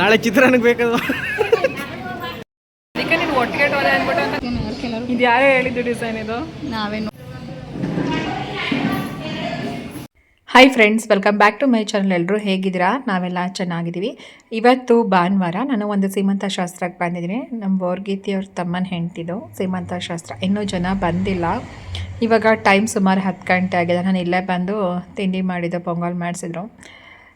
ನಾಳೆ ಚಿತ್ರಾನ್ನಕ್ಕೆ ಬೇಕಾದ ಅದಕ್ಕೆ ನೀನು ಒಟ್ಟಿಗೆ ಇದು ಯಾರೇ ಹೇಳಿದ್ದು ಡಿಸೈನ್ ಇದು? ನಾವೇನು. Hi friends welcome back to my channel ಎಲ್ಲರೂ ಹೇಗಿದ್ದೀರಾ? ನಾವೆಲ್ಲ ಚೆನ್ನಾಗಿದ್ದೀವಿ. ಇವತ್ತು ಭಾನುವಾರ ನಾನು ಒಂದು ಸೀಮಂತ ಶಾಸ್ತ್ರಕ್ಕೆ ಬಂದಿದ್ದೀನಿ. ನಮ್ಮ ಬೋರ್ಗೀತಿಯವ್ರ ತಮ್ಮನ ಹೆಂಡ್ತಿದ್ದು ಸೀಮಂತ ಶಾಸ್ತ್ರ. ಇನ್ನೂ ಜನ ಬಂದಿಲ್ಲ. ಇವಾಗ ಟೈಮ್ ಸುಮಾರು ಹತ್ತು ಗಂಟೆ ಆಗಿದೆ. ನಾನು ಇಲ್ಲೇ ಬಂದು ತಿಂಡಿ ಮಾಡಿದ್ದು ಪೊಂಗಲ್ ಮಾಡಿಸಿದ್ರು.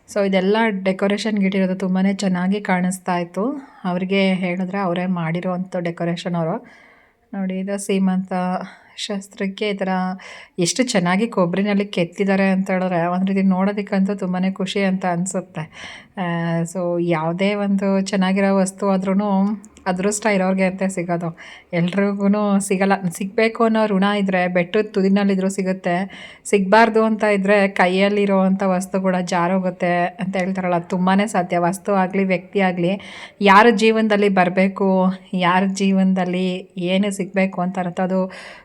ಸೊ ಇದೆಲ್ಲ ಡೆಕೋರೇಷನ್ ಗಿಟ್ಟಿರೋದು ತುಂಬಾ ಚೆನ್ನಾಗಿ ಕಾಣಿಸ್ತಾ ಇತ್ತು. ಅವ್ರಿಗೆ ಹೇಳಿದ್ರೆ ಅವರೇ ಮಾಡಿರೋವಂಥ ಡೆಕೋರೇಷನ್ ಅವರು. ನೋಡಿ, ಇದು ಸೀಮಂತ ಶಾಸ್ತ್ರಕ್ಕೆ ಈ ಥರ ಎಷ್ಟು ಚೆನ್ನಾಗಿ ಕೊಬ್ಬರಿನಲ್ಲಿ ಕೆತ್ತಿದ್ದಾರೆ ಅಂತ ಹೇಳಿದ್ರೆ ಒಂದು ರೀತಿ ನೋಡೋದಕ್ಕಂತೂ ತುಂಬಾ ಖುಷಿ ಅಂತ ಅನಿಸುತ್ತೆ. ಸೊ ಯಾವುದೇ ಒಂದು ಚೆನ್ನಾಗಿರೋ ವಸ್ತು ಆದ್ರೂ ಅದೃಷ್ಟ ಇರೋರಿಗೆ ಅಂತ ಸಿಗೋದು. ಎಲ್ರಿಗೂ ಸಿಗಲ್ಲ. ಸಿಗಬೇಕು ಅನ್ನೋ ಋಣ ಇದ್ದರೆ ಬೆಟ್ಟದ ತುದಿನಲ್ಲಿದ್ದರೂ ಸಿಗುತ್ತೆ. ಸಿಗಬಾರ್ದು ಅಂತ ಇದ್ದರೆ ಕೈಯಲ್ಲಿರೋ ಅಂಥ ವಸ್ತು ಕೂಡ ಜಾರೋಗುತ್ತೆ ಅಂತ ಹೇಳ್ತಾರಲ್ಲ. ತುಂಬಾ ಸಾಧ್ಯ. ವಸ್ತು ಆಗಲಿ, ವ್ಯಕ್ತಿ ಆಗಲಿ, ಯಾರ ಜೀವನದಲ್ಲಿ ಬರಬೇಕು, ಯಾರ ಜೀವನದಲ್ಲಿ ಏನು ಸಿಗಬೇಕು ಅಂತ ಇರುತ್ತೋ ಅದು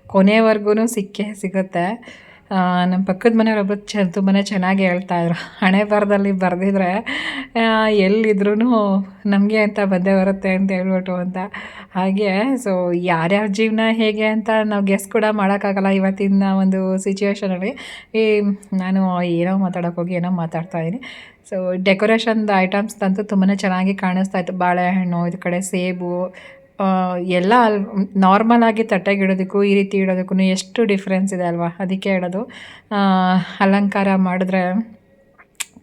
ಕೊನೆವರೆಗೂ ಸಿಕ್ಕೇ ಸಿಗುತ್ತೆ. ನಮ್ಮ ಪಕ್ಕದ ಮನೆಯವ್ರೊಬ್ಬರು ಚ ತುಂಬಾ ಚೆನ್ನಾಗಿ ಹೇಳ್ತಾಯಿದ್ರು ಹಣೆ ಬರದಲ್ಲಿ ಬರೆದಿದ್ರೆ ಎಲ್ಲಿದ್ರೂ ನಮಗೆ ಅಂತ ಬಂದೇ ಬರುತ್ತೆ ಅಂತ ಹೇಳ್ಬಿಟ್ಟು ಅಂತ. ಹಾಗೆ ಸೊ ಯಾರ್ಯಾರ ಜೀವನ ಹೇಗೆ ಅಂತ ನಾವು ಗೆಸ್ ಕೂಡ ಮಾಡೋಕ್ಕಾಗಲ್ಲ ಇವತ್ತಿನ ಒಂದು ಸಿಚುವೇಶನಲ್ಲಿ ಈ, ನಾನು ಏನೋ ಮಾತಾಡೋಕೆ ಹೋಗಿ ಏನೋ ಮಾತಾಡ್ತಾ ಇದ್ದೀನಿ. ಸೊ ಡೆಕೋರೇಷನ್ದು ಐಟಮ್ಸ್ ಅಂತೂ ತುಂಬಾ ಚೆನ್ನಾಗಿ ಕಾಣಿಸ್ತಾ ಇತ್ತು. ಬಾಳೆಹಣ್ಣು, ಇದು ಕಡೆ ಸೇಬು ಎಲ್ಲ ಅಲ್ ನಾರ್ಮಲ್ ಆಗಿ ತಟ್ಟೆಗೆ ಇಡೋದಕ್ಕೂ, ಈ ರೀತಿ ಇಡೋದಕ್ಕೂ ಎಷ್ಟು ಡಿಫ್ರೆನ್ಸ್ ಇದೆ ಅಲ್ವಾ? ಅದಕ್ಕೆ ಹೇಳೋದು ಅಲಂಕಾರ ಮಾಡಿದ್ರೆ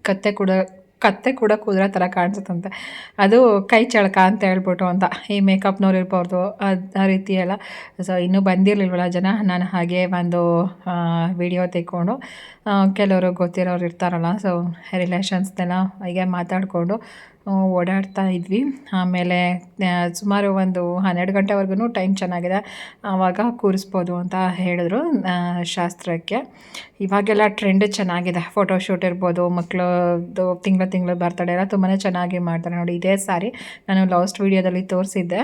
ಕತ್ತೆ ಕೂಡ ಕತ್ತೆ ಕೂಡ ಕುದುರೆ ಥರ ಕಾಣಿಸುತ್ತಂತೆ. ಅದು ಕೈ ಚಳಕ ಅಂತ ಹೇಳ್ಬಿಟ್ಟು ಅಂತ, ಈ ಮೇಕಪ್ನವ್ರು ಇರ್ಬೋದು ಅದು, ಆ ರೀತಿ ಎಲ್ಲ. ಸೊ ಇನ್ನೂ ಬಂದಿರಲಿಲ್ವಲ್ಲ ಜನ? ನಾನು ಹಾಗೆ ಒಂದು ವಿಡಿಯೋ ತೆಕ್ಕೊಂಡು ಕೆಲವರು ಗೊತ್ತಿರೋರು ಇರ್ತಾರಲ್ಲ ಸೊ ರಿಲೇಷನ್ಸ್ನೆಲ್ಲ ಹೀಗೆ ಮಾತಾಡಿಕೊಂಡು ಓಡಾಡ್ತಾ ಇದ್ವಿ. ಆಮೇಲೆ ಸುಮಾರು ಒಂದು ಹನ್ನೆರಡು ಗಂಟೆವರೆಗೂ ಟೈಮ್ ಚೆನ್ನಾಗಿದೆ. ಆವಾಗ ಕೂರಿಸ್ಬೋದು ಅಂತ ಹೇಳಿದ್ರು ಶಾಸ್ತ್ರಕ್ಕೆ. ಇವಾಗೆಲ್ಲ ಟ್ರೆಂಡ್ ಚೆನ್ನಾಗಿದೆ. ಫೋಟೋಶೂಟ್ ಇರ್ಬೋದು ಮಕ್ಕಳದ್ದು ತಿಂಗಳು ತಿಂಗಳು ಬರ್ತಡೆ ಎಲ್ಲ ತುಂಬಾ ಚೆನ್ನಾಗಿ ಮಾಡ್ತಾರೆ. ನೋಡಿ, ಇದೇ ಸಾರಿ ನಾನು ಲಾಸ್ಟ್ ವೀಡಿಯೋದಲ್ಲಿ ತೋರಿಸಿದ್ದೆ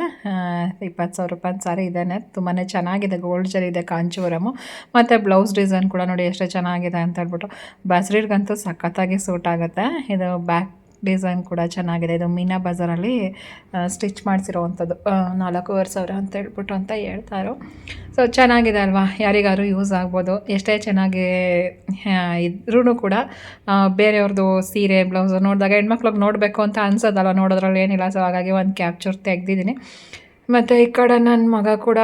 ಇಪ್ಪತ್ತು ಸಾವಿರ ರೂಪಾಯಿ ಸಾರಿ ಇದೇನೆ. ತುಂಬಾ ಚೆನ್ನಾಗಿದೆ. ಗೋಲ್ಡ್ ಜರಿ ಇದೆ ಕಾಂಚೀವರಮು ಮತ್ತು ಬ್ಲೌಸ್ ಡಿಸೈನ್ ಕೂಡ ನೋಡಿ, ಎಷ್ಟು ಚೆನ್ನಾಗಿದೆ ಅಂತ ಹೇಳ್ಬಿಟ್ಟು. ಬಸ್ರಿರ್ಗಂತೂ ಸಖತ್ತಾಗಿ ಸೂಟ್ ಆಗುತ್ತೆ. ಇದು ಬ್ಯಾಕ್ ಡಿಸೈನ್ ಕೂಡ ಚೆನ್ನಾಗಿದೆ. ಇದು ಮೀನಾ ಬಜಾರಲ್ಲಿ ಸ್ಟಿಚ್ ಮಾಡಿಸಿರೋವಂಥದ್ದು. ನಾಲ್ಕೂವರೆ ಸಾವಿರ ಅಂತ ಹೇಳ್ಬಿಟ್ಟು ಅಂತ ಹೇಳ್ತಾರೋ. ಸೊ ಚೆನ್ನಾಗಿದೆ ಅಲ್ವಾ? ಯಾರಿಗಾದ್ರೂ ಯೂಸ್ ಆಗ್ಬೋದು. ಎಷ್ಟೇ ಚೆನ್ನಾಗಿ ಇದ್ರೂ ಕೂಡ ಬೇರೆಯವ್ರದ್ದು ಸೀರೆ, ಬ್ಲೌಸು ನೋಡಿದಾಗ ಹೆಣ್ಮಕ್ಳಿಗೆ ನೋಡಬೇಕು ಅಂತ ಅನ್ಸೋದಲ್ಲ ನೋಡೋದ್ರಲ್ಲಿ ಏನಿಲ್ಲ. ಸೊ ಹಾಗಾಗಿ ಒಂದು ಕ್ಯಾಪ್ಚರ್ ತೆಗೆದಿದ್ದೀನಿ. ಮತ್ತು ಈ ಕಡೆ ನನ್ನ ಮಗ ಕೂಡ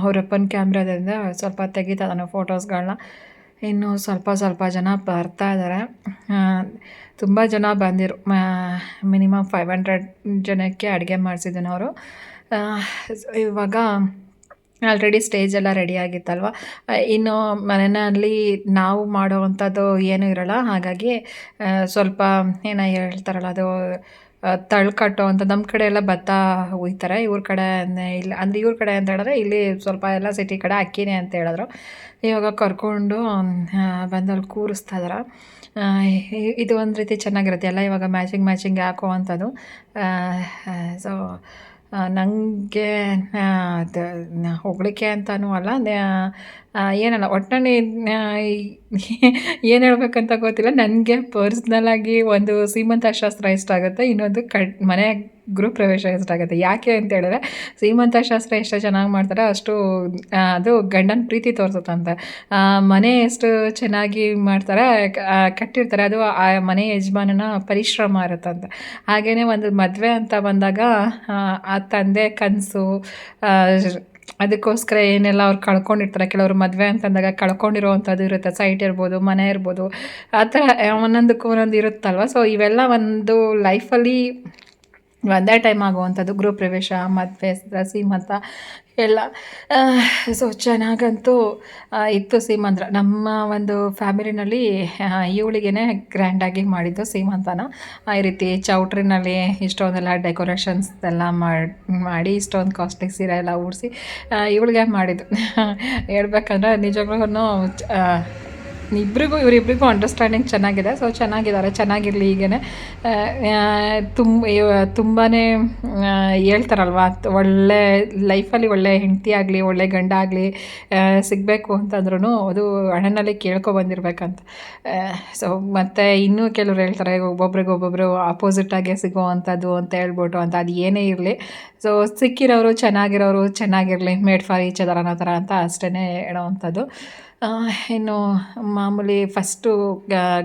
ಅವರಪ್ಪನ ಕ್ಯಾಮ್ರಾದಿಂದ ಸ್ವಲ್ಪ ತೆಗಿತಾ ಇದ್ದಾನೆ ಫೋಟೋಸ್ಗಳನ್ನ ಇನ್ನು ಸ್ವಲ್ಪ ಸ್ವಲ್ಪ ಜನ ಬರ್ತಾ ಇದ್ದಾರೆ ತುಂಬ ಜನ ಬಂದಿರು. ಮಿನಿಮಮ್ ಫೈವ್ ಹಂಡ್ರೆಡ್ ಜನಕ್ಕೆ ಅಡುಗೆ ಮಾಡಿಸಿದ್ದೀನಿ ಅವರು. ಇವಾಗ ಆಲ್ರೆಡಿ ಸ್ಟೇಜ್ ಎಲ್ಲ ರೆಡಿ ಆಗಿತ್ತಲ್ವ? ಇನ್ನು ಮನೆಯಲ್ಲಿ ನಾವು ಮಾಡೋವಂಥದ್ದು ಏನೂ ಇರಲ್ಲ. ಹಾಗಾಗಿ ಸ್ವಲ್ಪ, ಏನೋ ಹೇಳ್ತಾರಲ್ಲ ಅದು ಆ, ತಳ್ಳು ಕಟ್ಟೋ ಅಂತ ನಮ್ಮ ಕಡೆ ಎಲ್ಲ ಭತ್ತ ಹುಯ್ತಾರೆ ಇವ್ರ ಕಡೆ ಇಲ್ಲ ಅಂದರೆ ಇವ್ರ ಕಡೆ ಅಂತ ಹೇಳಿದ್ರೆ ಇಲ್ಲಿ ಸ್ವಲ್ಪ ಎಲ್ಲ ಸಿಟಿ ಕಡೆ ಅಕ್ಕಿನೇ ಅಂತ ಹೇಳಿದ್ರು. ಇವಾಗ ಕರ್ಕೊಂಡು ಬಂದಲ್ಲಿ ಕೂರಿಸ್ತಾ ಇದಾರೆ. ಇದು ಒಂದು ರೀತಿ ಚೆನ್ನಾಗಿರುತ್ತೆ. ಎಲ್ಲ ಇವಾಗ ಮ್ಯಾಚಿಂಗ್ ಮ್ಯಾಚಿಂಗ್ ಹಾಕೋ ಅಂಥದ್ದು ಸೊ ನನಗೆ ಹೊಗಳಿಕೆ ಅಂತಲೂ ಅಲ್ಲ ಏನಲ್ಲ ಒಟ್ಟಿನಲ್ಲಿ ಏನು ಹೇಳ್ಬೇಕಂತ ಗೊತ್ತಿಲ್ಲ. ನನಗೆ ಪರ್ಸ್ನಲಾಗಿ ಒಂದು ಸೀಮಂತ ಶಾಸ್ತ್ರ ಇಷ್ಟ ಆಗುತ್ತೆ. ಇನ್ನೊಂದು ಕಡ್, ಮನೆ ಗೃಹ ಪ್ರವೇಶ ಹೆಚ್ಚಾಗುತ್ತೆ ಆಗುತ್ತೆ ಯಾಕೆ ಅಂತ ಹೇಳಿದ್ರೆ ಸೀಮಂತ ಶಾಸ್ತ್ರ ಎಷ್ಟು ಚೆನ್ನಾಗಿ ಮಾಡ್ತಾರೆ ಅಷ್ಟು ಅದು ಗಂಡನ ಪ್ರೀತಿ ತೋರಿಸುತ್ತಂತೆ. ಮನೆ ಎಷ್ಟು ಚೆನ್ನಾಗಿ ಮಾಡ್ತಾರೆ ಕಟ್ಟಿರ್ತಾರೆ ಅದು ಆ ಮನೆ ಯಜಮಾನನ ಪರಿಶ್ರಮ ಇರುತ್ತಂತೆ. ಹಾಗೆಯೇ ಒಂದು ಮದುವೆ ಅಂತ ಬಂದಾಗ ಆ, ತಂದೆ ಕನಸು ಅದಕ್ಕೋಸ್ಕರ ಏನೆಲ್ಲ ಅವ್ರು ಕಳ್ಕೊಂಡಿರ್ತಾರೆ. ಕೆಲವರು ಮದುವೆ ಅಂತಂದಾಗ ಕಳ್ಕೊಂಡಿರೋವಂಥದ್ದು ಇರುತ್ತೆ ಸೈಟ್ ಇರ್ಬೋದು ಮನೆ ಇರ್ಬೋದು. ಆ ಥರ ಒಂದೊಂದಕ್ಕೂ ಒಂದೊಂದು ಇರುತ್ತಲ್ವ? ಸೊ ಇವೆಲ್ಲ ಒಂದು ಲೈಫಲ್ಲಿ ಒಂದೇ ಟೈಮ್ ಆಗುವಂಥದ್ದು, ಗೃಹ ಪ್ರವೇಶ ಮದುವೆ ಸೀಮಂತ ಎಲ್ಲ. ಸೊ ಚೆನ್ನಾಗಂತೂ ಇತ್ತು ಸೀಮಂತ್ರ. ನಮ್ಮ ಒಂದು ಫ್ಯಾಮಿಲಿನಲ್ಲಿ ಇವಳಿಗೇ ಗ್ರ್ಯಾಂಡಾಗಿ ಮಾಡಿದ್ದು ಸೀಮಂತನ. ಈ ರೀತಿ ಚೌಟ್ರಿನಲ್ಲಿ ಇಷ್ಟೊಂದೆಲ್ಲ ಡೆಕೋರೇಷನ್ಸ್ ಎಲ್ಲ ಮಾಡಿ ಮಾಡಿ, ಇಷ್ಟೊಂದು ಕಾಸ್ಟ್ಲಿ ಸೀರೆ ಎಲ್ಲ ಉಡಿಸಿ ಇವಳಿಗೆ ಮಾಡಿದ್ದು. ಹೇಳ್ಬೇಕಂದ್ರೆ ನಿಜವಾಗ್ಲೂ ಇಬ್ಬರಿಗೂ ಇವರಿಬ್ಬರಿಗೂ ಅಂಡರ್ಸ್ಟ್ಯಾಂಡಿಂಗ್ ಚೆನ್ನಾಗಿದೆ. ಸೊ ಚೆನ್ನಾಗಿದ್ದಾರೆ. ಚೆನ್ನಾಗಿರಲಿ ಹೀಗೇ ತುಂಬ ತುಂಬಾ ಹೇಳ್ತಾರಲ್ವ ಒಳ್ಳೆ ಲೈಫಲ್ಲಿ ಒಳ್ಳೆ ಹೆಂಡತಿ ಆಗಲಿ, ಒಳ್ಳೆ ಗಂಡ ಆಗಲಿ ಸಿಗಬೇಕು ಅಂತಂದ್ರೂ ಅದು ಹಣನಲ್ಲಿ ಕೇಳ್ಕೊ ಬಂದಿರಬೇಕಂತ. ಸೊ ಮತ್ತು ಇನ್ನೂ ಕೆಲವರು ಹೇಳ್ತಾರೆ, ಒಬ್ಬೊಬ್ರಿಗೆ ಒಬ್ಬೊಬ್ಬರು ಆಪೋಸಿಟಾಗೆ ಸಿಗೋ ಅಂಥದ್ದು ಅಂತ ಹೇಳ್ಬಿಟ್ಟು ಅಂತ, ಅದು ಏನೇ ಇರಲಿ. ಸೊ ಸಿಕ್ಕಿರೋರು ಚೆನ್ನಾಗಿರೋರು ಚೆನ್ನಾಗಿರಲಿ ಮೇಡ್ ಫಾರ್ ಈಚ್ ಅದರ್ ಅನ್ನೋ ಥರ ಅಂತ ಅಷ್ಟೇ ಹೇಳೋವಂಥದ್ದು ಇನ್ನು ಮಾಮೂಲಿ ಫಸ್ಟು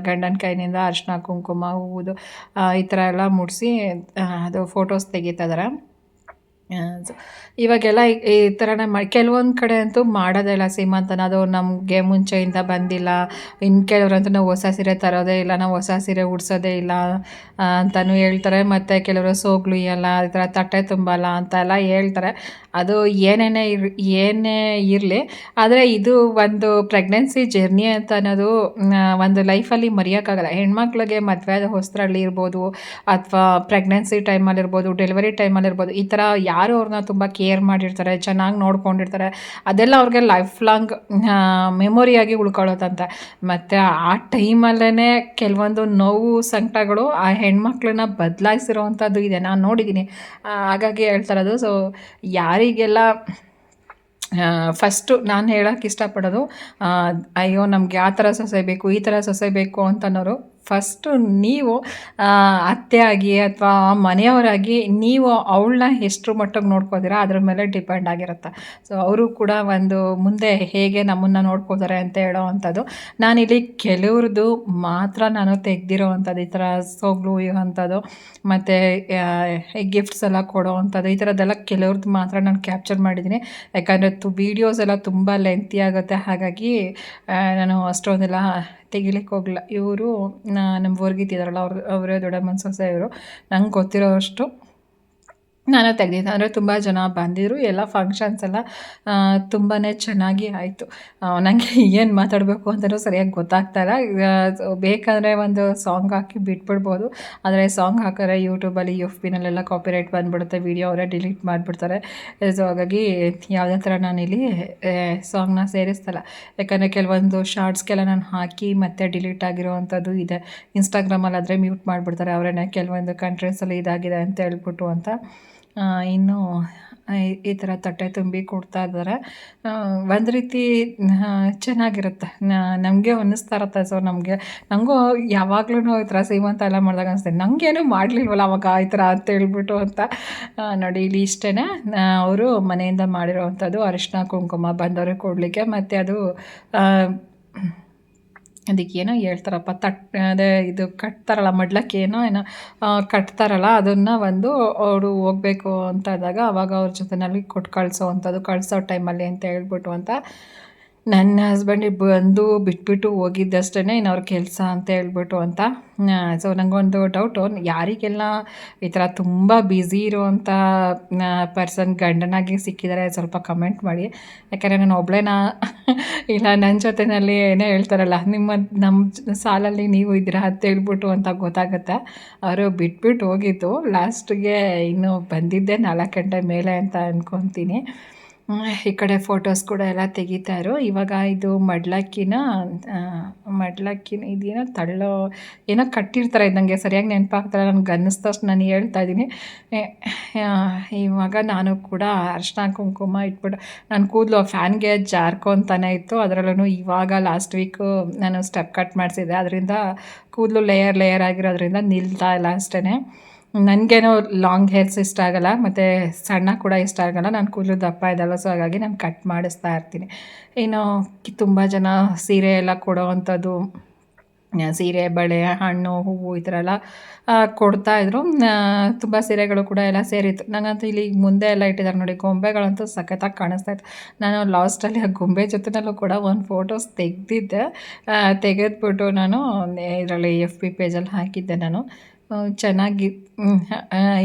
ಗಂಡನ ಕೈನಿಂದ ಅರಿಶಿನ ಕುಂಕುಮ, ಹೂವುದು ಈ ಥರ ಎಲ್ಲ ಮುಡಿಸಿ ಅದು ಫೋಟೋಸ್ ತೆಗಿತಾ ಸೊ ಇವಾಗೆಲ್ಲ ಈ- ಥರನೇ ಕೆಲವೊಂದು ಕಡೆ ಅಂತೂ ಮಾಡೋದೇ ಇಲ್ಲ ಸೀಮಂತನ. ಅದು ನಮಗೆ ಮುಂಚೆಯಿಂದ ಬಂದಿಲ್ಲ. ಇನ್ನು ಕೆಲವರಂತೂ ನಾವು ಹೊಸ ಸೀರೆ ತರೋದೇ ಇಲ್ಲ, ನಾವು ಹೊಸ ಸೀರೆ ಉಡ್ಸೋದೇ ಇಲ್ಲ ಅಂತಲೂ ಹೇಳ್ತಾರೆ. ಮತ್ತು ಕೆಲವರು ಸೋಗ್ಲು ಇಯಲ್ಲ, ಈ ಥರ ತಟ್ಟೆ ತುಂಬಲ್ಲ ಅಂತೆಲ್ಲ ಹೇಳ್ತಾರೆ. ಅದು ಏನೇನೇ ಇರ್, ಏನೇ ಇರಲಿ, ಆದರೆ ಇದು ಒಂದು ಪ್ರೆಗ್ನೆನ್ಸಿ ಜರ್ನಿ ಅಂತ ಅನ್ನೋದು ಒಂದು ಲೈಫಲ್ಲಿ ಮರೆಯೋಕ್ಕಾಗಲ್ಲ. ಹೆಣ್ಮಕ್ಳಿಗೆ ಮದುವೆ ಹೊಸ್ತರಲ್ಲಿ ಇರ್ಬೋದು, ಅಥವಾ ಪ್ರೆಗ್ನೆನ್ಸಿ ಟೈಮಲ್ಲಿರ್ಬೋದು, ಡೆಲಿವರಿ ಟೈಮಲ್ಲಿರ್ಬೋದು, ಈ ಥರ ಯಾರು ಅವ್ರನ್ನ ತುಂಬ ಕೇರ್ ಮಾಡಿರ್ತಾರೆ, ಚೆನ್ನಾಗಿ ನೋಡ್ಕೊಂಡಿರ್ತಾರೆ, ಅದೆಲ್ಲ ಅವ್ರಿಗೆ ಲೈಫ್ ಲಾಂಗ್ ಮೆಮೊರಿಯಾಗಿ ಉಳ್ಕೊಳ್ಳೋದಂತೆ ಮತ್ತು ಆ ಟೈಮಲ್ಲೇ ಕೆಲವೊಂದು ನೋವು, ಸಂಕಟಗಳು ಆ ಹೆಣ್ಮಕ್ಳನ್ನ ಬದಲಾಯಿಸಿರೋವಂಥದ್ದು ಇದೆ. ನಾನು ನೋಡಿದ್ದೀನಿ ಹಾಗಾಗಿ ಹೇಳ್ತಾರದು ಸೊ ಯಾರಿಗೆಲ್ಲ ಫಸ್ಟು ನಾನು ಹೇಳೋಕ್ಕೆ ಇಷ್ಟಪಡೋದು ಅಯ್ಯೋ ನಮಗೆ ಆ ಥರ ಸೊಸೆ ಬೇಕು, ಈ ಥರ ಸೊಸೆ ಬೇಕು ಅಂತನೋರು ಫಸ್ಟು ನೀವು ಅತ್ತೆ ಆಗಿ ಅಥವಾ ಮನೆಯವರಾಗಿ ನೀವು ಅವಳನ್ನ ಎಷ್ಟು ಮಟ್ಟಿಗೆ ನೋಡ್ಕೋತೀರಾ ಅದ್ರ ಮೇಲೆ ಡಿಪೆಂಡ್ ಆಗಿರುತ್ತೆ. ಸೊ ಅವರು ಕೂಡ ಒಂದು ಮುಂದೆ ಹೇಗೆ ನಮ್ಮನ್ನು ನೋಡ್ಕೋತಾರೆ ಅಂತ ಹೇಳೋ ಅಂಥದ್ದು. ನಾನಿಲ್ಲಿ ಕೆಲವ್ರದ್ದು ಮಾತ್ರ ನಾನು ತೆಗ್ದಿರೋ ಅಂಥದ್ದು, ಈ ಥರ ಸೋಗ್ಲು ಅಂಥದ್ದು ಮತ್ತು ಗಿಫ್ಟ್ಸ್ ಎಲ್ಲ ಕೊಡೋ ಅಂಥದ್ದು, ಈ ಥರದ್ದೆಲ್ಲ ಕೆಲವ್ರದ್ದು ಮಾತ್ರ ನಾನು ಕ್ಯಾಪ್ಚರ್ ಮಾಡಿದ್ದೀನಿ. ಯಾಕಂದರೆ ತು ವೀಡಿಯೋಸ್ ಎಲ್ಲ ತುಂಬ ಲೆಂತಿ ಆಗುತ್ತೆ. ಹಾಗಾಗಿ ನಾನು ಅಷ್ಟೊಂದೆಲ್ಲ ತೆಗಿಲಿಕ್ಕೆ ಹೋಗಲ್ಲ ಇವರು ನಮ್ಮ ವರ್ಗೀತಿದಾರಲ್ಲ ಅವ್ರ ಅವರೇ ದೊಡ್ಡಮ್ಮನ ಸೊಸೆ ಇವರು. ನಂಗೆ ಗೊತ್ತಿರೋಷ್ಟು ನಾನು ತೆಗ್ದಿದ್ದೆ. ಅಂದರೆ ತುಂಬ ಜನ ಬಂದಿದ್ರು, ಎಲ್ಲ ಫಂಕ್ಷನ್ಸ್ ಎಲ್ಲ ತುಂಬಾ ಚೆನ್ನಾಗಿ ಆಯಿತು. ನನಗೆ ಏನು ಮಾತಾಡಬೇಕು ಅಂತಲೂ ಸರಿಯಾಗಿ ಗೊತ್ತಾಗ್ತಾ ಇಲ್ಲ. ಬೇಕಾದರೆ ಒಂದು ಸಾಂಗ್ ಹಾಕಿ ಬಿಟ್ಬಿಡ್ಬೋದು. ಆದರೆ ಸಾಂಗ್ ಹಾಕಿದ್ರೆ ಯೂಟ್ಯೂಬಲ್ಲಿ ಯು ಎಫ್ ಪಿನಲ್ಲೆಲ್ಲ ಕಾಪಿರೈಟ್ ಬಂದುಬಿಡುತ್ತೆ ವೀಡಿಯೋ ಅವರೇ ಡಿಲೀಟ್ ಮಾಡಿಬಿಡ್ತಾರೆ. ಸೊ ಹಾಗಾಗಿ ಯಾವುದೇ ಥರ ನಾನಿಲ್ಲಿ ಸಾಂಗ್ನ ಸೇರಿಸ್ತಲ್ಲ. ಯಾಕಂದರೆ ಕೆಲವೊಂದು ಶಾರ್ಟ್ಸ್ಗೆಲ್ಲ ನಾನು ಹಾಕಿ ಮತ್ತೆ ಡಿಲೀಟ್ ಆಗಿರೋವಂಥದ್ದು ಇದೆ. ಇನ್ಸ್ಟಾಗ್ರಾಮಲ್ಲಿ ಆದರೆ ಮ್ಯೂಟ್ ಮಾಡಿಬಿಡ್ತಾರೆ. ಅವರೇ ಕೆಲವೊಂದು ಕಂಟ್ರೀಸಲ್ಲಿ ಇದಾಗಿದೆ ಅಂತ ಹೇಳ್ಬಿಟ್ಟು ಅಂತ. ಇನ್ನು ಈ- ಥರ ತಟ್ಟೆ ತುಂಬಿ ಕೊಡ್ತಾ ಇದ್ದಾರೆ. ಒಂದು ರೀತಿ ಚೆನ್ನಾಗಿರುತ್ತೆ. ನಮಗೆ ಅನ್ನಿಸ್ತಾ ಇರುತ್ತೆ. ಸೊ ನಮಗೆ ನನಗೂ ಯಾವಾಗ್ಲೂ ಈ ಥರ ಸೀಮಂತ ಎಲ್ಲ ಮಾಡಿದಾಗ ಅನಿಸ್ತದೆ ನನಗೇನು ಮಾಡಲಿಲ್ವಲ್ಲ ಅವಾಗ ಈ ಥರ ಅಂತ ಹೇಳ್ಬಿಟ್ಟು ಅಂತ. ನೋಡಿ, ಇಲ್ಲಿ ಇಷ್ಟೇ ಅವರು ಮನೆಯಿಂದ ಮಾಡಿರೋವಂಥದ್ದು ಅರಿಶಿನ ಕುಂಕುಮ ಬಂದವ್ರಿಗೆ ಕೊಡಲಿಕ್ಕೆ. ಮತ್ತು ಅದು ಅದಕ್ಕೇನೋ ಹೇಳ್ತಾರಪ್ಪ, ತಟ್, ಅದೇ ಇದು ಕಟ್ತಾರಲ್ಲ ಮಡ್ಲಕ್ಕೆ ಏನೋ ಕಟ್ತಾರಲ್ಲ, ಅದನ್ನು ಒಂದು ಅವರು ಹೋಗ್ಬೇಕು ಅಂತ ಇದ್ದಾಗ ಅವಾಗ ಅವ್ರ ಜೊತೆನಲ್ಲಿ ಕೊಟ್ಟು ಕಳಿಸೋ ಅಂಥದ್ದು, ಕಳಿಸೋ ಟೈಮಲ್ಲಿ ಅಂತ ಹೇಳ್ಬಿಟ್ಟು ಅಂತ ನನ್ನ ಹಸ್ಬೆಂಡಿಗೆ ಬಂದು ಬಿಟ್ಬಿಟ್ಟು ಹೋಗಿದ್ದಷ್ಟೇ ಇನ್ನು ಅವ್ರ ಕೆಲಸ ಅಂತ ಹೇಳ್ಬಿಟ್ಟು ಅಂತ. ಸೊ ನನಗೊಂದು ಡೌಟು ಯಾರಿಗೆಲ್ಲ ಈ ಥರ ತುಂಬ ಬ್ಯುಸಿ ಇರುವಂಥ ಪರ್ಸನ್ ಗಂಡನಾಗಿ ಸಿಕ್ಕಿದ್ದಾರೆ ಸ್ವಲ್ಪ ಕಮೆಂಟ್ ಮಾಡಿ. ಯಾಕೆಂದರೆ ನಾನು ಒಬ್ಳೇನಾ? ಇಲ್ಲ ನನ್ನ ಜೊತೆನಲ್ಲಿ ಏನೇ ಹೇಳ್ತಾರಲ್ಲ, ನಿಮ್ಮ ನಮ್ಮ ಸಾಲಲ್ಲಿ ನೀವು ಇದ್ದೀರಾ ಅಂತ ಹೇಳ್ಬಿಟ್ಟು ಅಂತ ಗೊತ್ತಾಗುತ್ತೆ? ಅವರು ಬಿಟ್ಬಿಟ್ಟು ಹೋಗಿದ್ದು. ಲಾಸ್ಟಿಗೆ ಇನ್ನು ಬಂದಿದ್ದೆ ನಾಲ್ಕು ಗಂಟೆ ಮೇಲೆ ಅಂತ ಅಂದ್ಕೊತೀನಿ ಈ ಕಡೆ ಫೋಟೋಸ್ ಕೂಡ ಎಲ್ಲ ತೆಗಿತಾರೋ ಇವಾಗ ಇದು ಮಡ್ಲಕ್ಕಿನ ಮಡಿಲಕ್ಕಿನ ಇದೇನೋ ತಳ್ಳೋ, ಏನೋ ಕಟ್ಟಿರ್ತಾರೆ ನನಗೆ ಸರಿಯಾಗಿ ನೆನಪಾಗ್ತಾರೆ ನನಗೆ ಅನ್ನಿಸ್ತಷ್ಟು ನಾನು ಹೇಳ್ತಾ ಇದ್ದೀನಿ ಇವಾಗ ನಾನು ಕೂಡ ಅರ್ಶನ ಕುಂಕುಮ ಇಟ್ಬಿಟ್ಟು, ನಾನು ಕೂದಲು ಫ್ಯಾನ್ಗೆ ಜಾರ್ಕೊತಾನೆ ಇತ್ತು. ಅದರಲ್ಲೂ ಇವಾಗ ಲಾಸ್ಟ್ ವೀಕು ನಾನು ಸ್ಟೆಪ್ ಕಟ್ ಮಾಡಿಸಿದ್ದೆ. ಅದರಿಂದ ಕೂದಲು ಲೇಯರ್ ಲೇಯರ್ ಆಗಿರೋದ್ರಿಂದ ನಿಲ್ತಾ ಇಲ್ಲ ಅಷ್ಟೇ ನನಗೇನೋ ಲಾಂಗ್ ಹೇರ್ಸ್ ಇಷ್ಟ ಆಗಲ್ಲ, ಮತ್ತು ಸಣ್ಣ ಕೂಡ ಇಷ್ಟ ಆಗಲ್ಲ, ನಾನು ಕೂದಲು ದಪ್ಪ ಇದ್ದಲ್ಲ ಸೊ ಹಾಗಾಗಿ ನಾನು ಕಟ್ ಮಾಡಿಸ್ತಾ ಇರ್ತೀನಿ. ಇನ್ನು ತುಂಬ ಜನ ಸೀರೆ ಎಲ್ಲ ಕೊಡೋ ಅಂಥದ್ದು ಸೀರೆ, ಬಳೆ, ಹಣ್ಣು, ಹೂವು ಈ ಥರ ಎಲ್ಲ ಕೊಡ್ತಾಯಿದ್ರು ತುಂಬ ಸೀರೆಗಳು ಕೂಡ ಎಲ್ಲ ಸೇರಿತ್ತು. ನನಗಂತೂ ಇಲ್ಲಿ ಮುಂದೆ ಎಲ್ಲ ಇಟ್ಟಿದ್ದಾರೆ ನೋಡಿ, ಗೊಂಬೆಗಳಂತೂ ಸಖತ್ತಾಗಿ ಕಾಣಿಸ್ತಾ ಇತ್ತು. ನಾನು ಲಾಸ್ಟಲ್ಲಿ ಆ ಗೊಂಬೆ ಜೊತೆನಲ್ಲೂ ಕೂಡ ಒಂದು ಫೋಟೋಸ್ ತೆಗೆದಿದ್ದೆ. ತೆಗೆದ್ಬಿಟ್ಟು ನಾನು ಇದರಲ್ಲಿ ಎಫ್ ಪಿ ಪೇಜಲ್ಲಿ ಹಾಕಿದ್ದೆ ನಾನು. ಚೆನ್ನಾಗಿ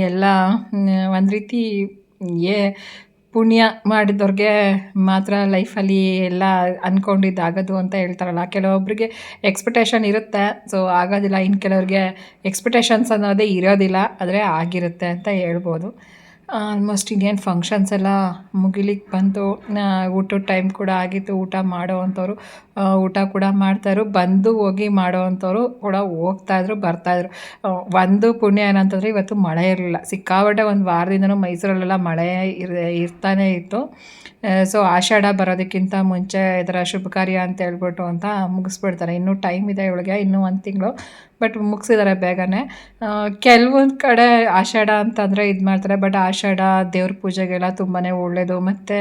ಎಲ್ಲ ಒಂದು ರೀತಿ ಏ, ಪುಣ್ಯ ಮಾಡಿದವ್ರಿಗೆ ಮಾತ್ರ ಲೈಫಲ್ಲಿ ಎಲ್ಲ ಅಂದ್ಕೊಂಡಿದ್ದು ಆಗೋದು ಅಂತ ಹೇಳ್ತಾರಲ್ಲ. ಕೆಲವೊಬ್ಬರಿಗೆ ಎಕ್ಸ್ಪೆಕ್ಟೇಷನ್ ಇರುತ್ತೆ. ಸೊ ಆಗೋದಿಲ್ಲ. ಇನ್ನು ಕೆಲವ್ರಿಗೆ ಎಕ್ಸ್ಪೆಕ್ಟೇಷನ್ಸ್ ಅನ್ನೋದೇ ಇರೋದಿಲ್ಲ. ಆದರೆ ಆಗಿರುತ್ತೆ ಅಂತ ಹೇಳ್ಬೋದು. ಆಲ್ಮೋಸ್ಟ್ ಇನ್ನೇನು ಫಂಕ್ಷನ್ಸ್ ಎಲ್ಲ ಮುಗಿಲಿಕ್ಕೆ ಬಂತು. ಊಟದ ಟೈಮ್ ಕೂಡ ಆಗಿತ್ತು. ಊಟ ಮಾಡೋ ಅಂಥವ್ರು ಊಟ ಕೂಡ ಮಾಡ್ತಾಯಿದ್ರು. ಬಂದು ಹೋಗಿ ಮಾಡೋ ಅಂಥವ್ರು ಕೂಡ ಹೋಗ್ತಾಯಿದ್ರು, ಬರ್ತಾಯಿದ್ರು. ಒಂದು ಪುಣ್ಯ ಏನಂತಂದರೆ ಇವತ್ತು ಮಳೆ ಇರಲಿಲ್ಲ. ಸಿಕ್ಕಾಪಟ್ಟೆ ಒಂದು ವಾರದಿಂದನೂ ಮೈಸೂರಲ್ಲೆಲ್ಲ ಮಳೆ ಇರ್, ಇರ್ತಾನೆ ಇತ್ತು. ಸೊ ಆಷಾಢ ಬರೋದಕ್ಕಿಂತ ಮುಂಚೆ ಇದರ ಶುಭ ಕಾರ್ಯ ಅಂತ ಹೇಳ್ಬಿಟ್ಟು ಅಂತ ಮುಗಿಸ್ಬಿಡ್ತಾರೆ. ಇನ್ನೂ ಟೈಮ್ ಇದೆ ಇವಳಿಗೆ. ಇನ್ನೂ ಒಂದು ತಿಂಗಳು. ಬಟ್ ಮುಗಿಸಿದ್ದಾರೆ ಬೇಗನೆ. ಕೆಲವೊಂದು ಕಡೆ ಆಷಾಢ ಅಂತಂದರೆ ಇದು ಮಾಡ್ತಾರೆ, ಬಟ್ ಆಷಾಢ, ದೇವ್ರ ಪೂಜೆಗೆಲ್ಲ ತುಂಬಾ ಒಳ್ಳೆಯದು ಮತ್ತು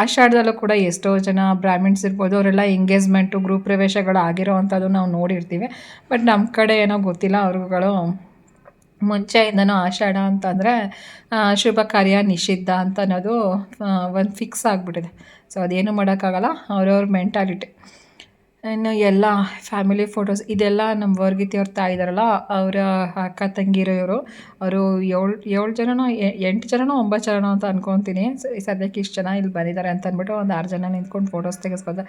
ಆಷಾಢದಲ್ಲೂ ಕೂಡ ಎಷ್ಟೋ ಜನ ಬ್ರಾಹ್ಮಿಣ್ಸ್ ಇರ್ಬೋದು, ಅವರೆಲ್ಲ ಎಂಗೇಜ್ಮೆಂಟು ಗ್ರೂಪ್ ಪ್ರವೇಶಗಳು ಆಗಿರೋ ಅಂಥದ್ದು ನಾವು ನೋಡಿರ್ತೀವಿ. ಬಟ್ ನಮ್ಮ ಕಡೆ ಏನೋ ಗೊತ್ತಿಲ್ಲ, ಅವ್ರುಗಳು ಮುಂಚೆಯಿಂದನೂ ಆಷಾಢ ಅಂತಂದರೆ ಶುಭ ಕಾರ್ಯ ನಿಷಿದ್ಧ ಅಂತ ಅನ್ನೋದು ಒಂದು ಫಿಕ್ಸ್ ಆಗಿಬಿಟ್ಟಿದೆ. ಸೊ ಅದೇನು ಮಾಡೋಕ್ಕಾಗಲ್ಲ, ಅವ್ರವ್ರ ಮೆಂಟಾಲಿಟಿ ಇನ್ನು ಎಲ್ಲ ಫ್ಯಾಮಿಲಿ ಫೋಟೋಸ್ ಇದೆಲ್ಲ ನಮ್ಮ ವರ್ಗಿತಿ ಅವ್ರ ತಾಯಿ ಇದ್ದಾರಲ್ಲ ಅವರ ಅಕ್ಕ ತಂಗಿರು ಇವರು ಅವರು ಏಳು ಏಳು ಜನನೋ ಎಂಟು ಜನನೋ, ಒಂಬತ್ತು ಜನನೋ ಅಂತ ಅನ್ಕೊತೀನಿ. ಸದ್ಯಕ್ಕೆ ಇಷ್ಟು ಜನ ಇಲ್ಲಿ ಬಂದಿದ್ದಾರೆ ಅಂತ ಅಂದ್ಬಿಟ್ಟು ಒಂದು ಆರು ಜನ ನಿಂತ್ಕೊಂಡು ಫೋಟೋಸ್ ತೆಗೆಸ್ಬೋದು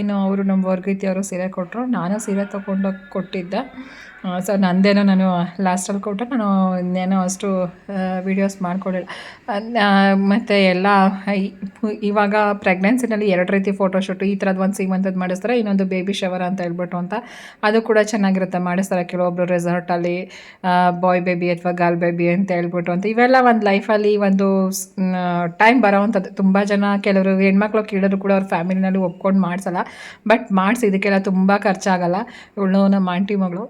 ಇನ್ನು ಅವರು ನಮ್ಮ ವರ್ಗಿತಿ ಅವರು ಸೀರೆ ಕೊಟ್ಟರು ನಾನು ಸೀರೆ ತೊಗೊಂಡು ಕೊಟ್ಟಿದ್ದೆ. ಸೊ ನಂದೇನೋ ನಾನು ಲಾಸ್ಟಲ್ಲಿ ಕೊಟ್ಟರೆ ನಾನು ಇನ್ನೇನೋ ಅಷ್ಟು ವೀಡಿಯೋಸ್ ಮಾಡಿಕೊಡಿಲ್ಲ ಮತ್ತು ಎಲ್ಲ ಇವಾಗ ಪ್ರೆಗ್ನೆನ್ಸಿನಲ್ಲಿ ಎರಡು ರೀತಿ ಫೋಟೋಶೂಟು ಈ ಥರದ್ದು ಒಂದು ಸೀಮಂತದ್ದು ಮಾಡಿಸ್ತಾರೆ, ಇನ್ನೊಂದು ಬೇಬಿ ಶವರ್ ಅಂತ ಹೇಳ್ಬಿಟ್ಟು ಅಂತ. ಅದು ಕೂಡ ಚೆನ್ನಾಗಿರುತ್ತೆ ಮಾಡಿಸ್ತಾರೆ ಕೆಲವೊಬ್ರು ರೆಸಾರ್ಟಲ್ಲಿ ಬಾಯ್ ಬೇಬಿ ಅಥವಾ ಗರ್ಲ್ ಬೇಬಿ ಅಂತ ಹೇಳ್ಬಿಟ್ಟು ಅಂತ. ಇವೆಲ್ಲ ಒಂದು ಲೈಫಲ್ಲಿ ಒಂದು ಟೈಮ್ ಬರೋವಂಥದ್ದು. ತುಂಬ ಜನ ಕೆಲವರು ಹೆಣ್ಮಕ್ಳು ಕೇಳೋರು ಕೂಡ ಅವ್ರ ಫ್ಯಾಮಿಲಿನಲ್ಲಿ ಒಪ್ಕೊಂಡು ಮಾಡಿಸಲ್ಲ. ಬಟ್ ಮಾಡಿಸಿ, ಇದಕ್ಕೆಲ್ಲ ತುಂಬ ಖರ್ಚಾಗಲ್ಲ. ಇವಳು ನಮ್ಮ ಆಂಟಿ ಮಗಳು.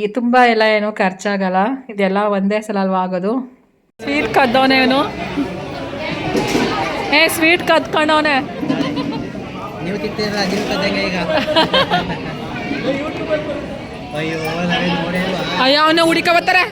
ಈ ತುಂಬ ಎಲ್ಲ ಏನು ಖರ್ಚಾಗಲ್ಲ. ಇದೆಲ್ಲ ಒಂದೇ ಸಲ ಅಲ್ವಾ ಆಗೋದು. ಸ್ವೀಟ್ ಕದ್ದವನೇನು ಏ ಸ್ವೀಟ್ ಕದ್ಕೊಂಡವನೆ ನೀವು ತಿಂತೀರ ಕದ್ದಂಗೆ ಈಗ ಅಯ್ಯೋ ನಾವೇನು ಹುಡುಕ ಬರ್ತಾರೆ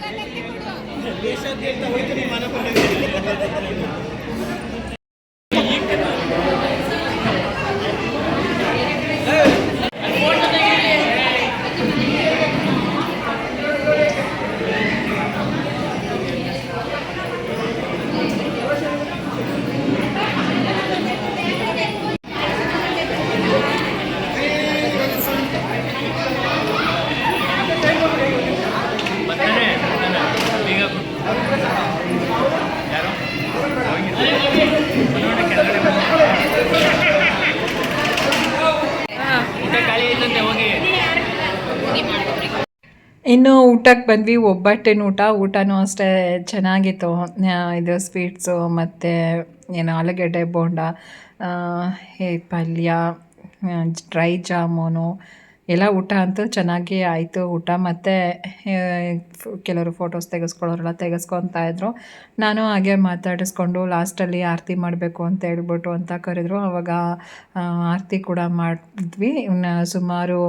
ಇನ್ನು ಊಟಕ್ಕೆ ಬಂದ್ವಿ, ಒಬ್ಬಟ್ಟಿನ ಊಟ, ಊಟನೂ ಅಷ್ಟೇ ಚೆನ್ನಾಗಿತ್ತು. ಇದು ಸ್ವೀಟ್ಸು ಮತ್ತು ಏನು ಆಲೂಗಡ್ಡೆ, ಬೋಂಡ ಪಲ್ಯ ಡ್ರೈ ಜಾಮೂನು, ಎಲ್ಲ ಊಟ ಅಂತೂ ಚೆನ್ನಾಗಿ ಆಯಿತು. ಊಟ ಮತ್ತು ಕೆಲವರು ಫೋಟೋಸ್ ತೆಗೆಸ್ಕೊಳ್ಳೋರೆಲ್ಲ ತೆಗೆಸ್ಕೊತಾ ಇದ್ರು. ನಾನು ಹಾಗೆ ಮಾತಾಡಿಸ್ಕೊಂಡು ಲಾಸ್ಟಲ್ಲಿ ಆರತಿ ಮಾಡಬೇಕು ಅಂತ ಹೇಳ್ಬಿಟ್ಟು ಅಂತ ಕರೆದ್ರು. ಆವಾಗ ಆರತಿ ಕೂಡ ಮಾಡಿದ್ವಿ. ಸುಮಾರು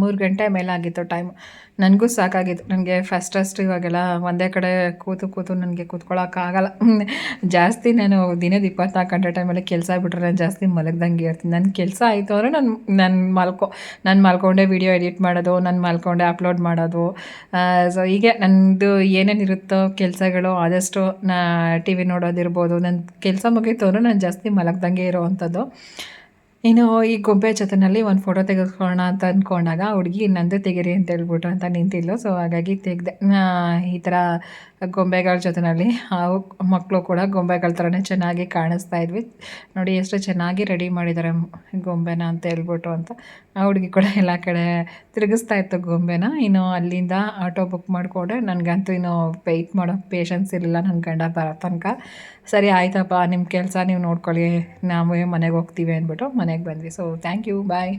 ಮೂರು ಗಂಟೆ ಮೇಲೆ ಆಗಿತ್ತು ಟೈಮ್ ನನಗೂ ಸಾಕಾಗಿತ್ತು. ನನಗೆ ಫಸ್ಟ್ ಫಸ್ಟ್ ಇವಾಗೆಲ್ಲ ಒಂದೇ ಕಡೆ ಕೂತು ಕೂತು ನನಗೆ ಕೂತ್ಕೊಳ್ಳೋಕ್ಕಾಗಲ್ಲ ಜಾಸ್ತಿ ನಾನು ದಿನದ ಇಪ್ಪತ್ನಾಲ್ಕು ಗಂಟೆ ಟೈಮಲ್ಲಿ ಕೆಲಸ ಬಿಟ್ರೆ ನಾನು ಜಾಸ್ತಿ ಮಲಗ್ದಂಗೆ ಇರ್ತೀನಿ. ನನ್ನ ಕೆಲಸ ಆಯಿತು ಅಂದರೆ ನಾನು ನಾನು ಮಲ್ಕೊ, ನಾನು ಮಲ್ಕೊಂಡೆ ವೀಡಿಯೋ ಎಡಿಟ್ ಮಾಡೋದು, ನಾನು ಮಲ್ಕೊಂಡೆ ಅಪ್ಲೋಡ್ ಮಾಡೋದು. ಸೊ ಹೀಗೆ ನನ್ನದು ಏನೇನಿರುತ್ತೋ ಕೆಲಸಗಳು ಆದಷ್ಟು ನಾ ಟಿ ವಿ ನೋಡೋದಿರ್ಬೋದು. ನನ್ನ ಕೆಲಸ ಮುಗೀತು ಅಂದರೆ ನಾನು ಜಾಸ್ತಿ ಮಲಗ್ದಂಗೆ ಇರೋವಂಥದ್ದು. ಇನ್ನು ಈ ಗೊಂಬೆ ಜೊತೆಯಲ್ಲಿ ಒಂದು ಫೋಟೋ ತೆಗೆದುಕೊಳ್ಳೋಣ ಅಂತ ಅಂದ್ಕೊಂಡಾಗ ಹುಡುಗಿ, ನಂದು ತೆಗೀರಿ ಅಂತ ಹೇಳ್ಬಿಟ್ಟು ಅಂತ ನಿಂತಿಲ್ಲ ಸೊ ಹಾಗಾಗಿ ತೆಗ್ದೆ ಈ ಥರ ಗೊಂಬೆಗಳ ಜೊತೆನಲ್ಲಿ ಆ ಮಕ್ಕಳು ಕೂಡ ಗೊಂಬೆಗಳ ಥರನೇ ಚೆನ್ನಾಗಿ ಕಾಣಿಸ್ತಾ ಇದ್ವಿ. ನೋಡಿ, ಎಷ್ಟು ಚೆನ್ನಾಗಿ ರೆಡಿ ಮಾಡಿದ್ದಾರೆ ಗೊಂಬೆನ ಅಂತ ಹೇಳ್ಬಿಟ್ಟು ಅಂತ. ಆ ಹುಡುಗಿ ಕೂಡ ಎಲ್ಲ ಕಡೆ ತಿರುಗಿಸ್ತಾ ಇತ್ತು ಗೊಂಬೆನ. ಇನ್ನು ಅಲ್ಲಿಂದ ಆಟೋ ಬುಕ್ ಮಾಡಿಕೊಂಡೆ. ನನಗಂತೂ ಇನ್ನು ವೆಯ್ಟ್ ಮಾಡೋ ಪೇಷನ್ಸ್ ಇರಲಿಲ್ಲ ನನ್ನ ಗಂಡ ಬರೋ ತನಕ. ಸರಿ, ಆಯ್ತಪ್ಪ ನಿಮ್ಮ ಕೆಲಸ ನೀವು ನೋಡ್ಕೊಳ್ಳಿ. ನಾವೇ ಮನೆಗೆ ಹೋಗ್ತೀವಿ ಅಂದ್ಬಿಟ್ಟು ಮನೆಗೆ ಬಂದ್ವಿ. So thank you bye